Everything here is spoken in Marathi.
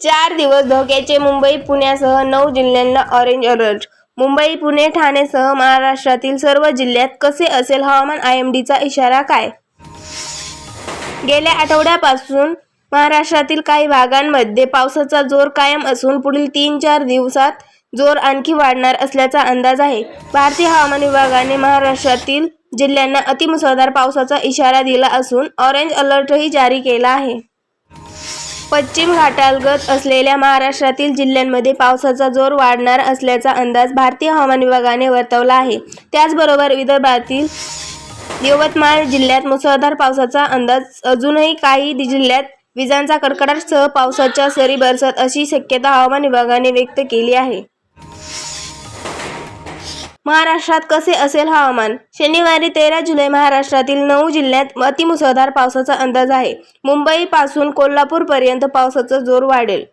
चार दिवस धोक्याचे मुंबई पुण्यासह नऊ जिल्ह्यांना ऑरेंज अलर्ट मुंबई पुणे ठाणेसह महाराष्ट्रातील सर्व जिल्ह्यात कसे असेल हवामान आय एम डीचा इशारा काय? गेल्या आठवड्यापासून महाराष्ट्रातील काही भागांमध्ये पावसाचा जोर कायम असून पुढील तीन चार दिवसात जोर आणखी वाढणार असल्याचा अंदाज आहे. भारतीय हवामान विभागाने महाराष्ट्रातील जिल्ह्यांना अतिमुसळधार पावसाचा इशारा दिला असून ऑरेंज अलर्टही जारी केला आहे. पश्चिम घाटालगत असलेल्या महाराष्ट्रातील जिल्ह्यांमध्ये पावसाचा जोर वाढणार असल्याचा अंदाज भारतीय हवामान विभागाने वर्तवला आहे. त्याचबरोबर विदर्भातील यवतमाळ जिल्ह्यात मुसळधार पावसाचा अंदाज अजूनही काही जिल्ह्यात विजांचा कडकडाटसह पावसाच्या सरी बरसत अशी शक्यता हवामान विभागाने व्यक्त केली आहे. महाराष्ट्रात कसे असेल हवामान? शनिवारी तेरा जुलै महाराष्ट्रातील नऊ जिल्ह्यात अतिमुसळधार पावसाचा अंदाज आहे. मुंबईपासून कोल्हापूरपर्यंत पावसाचा जोर वाढेल.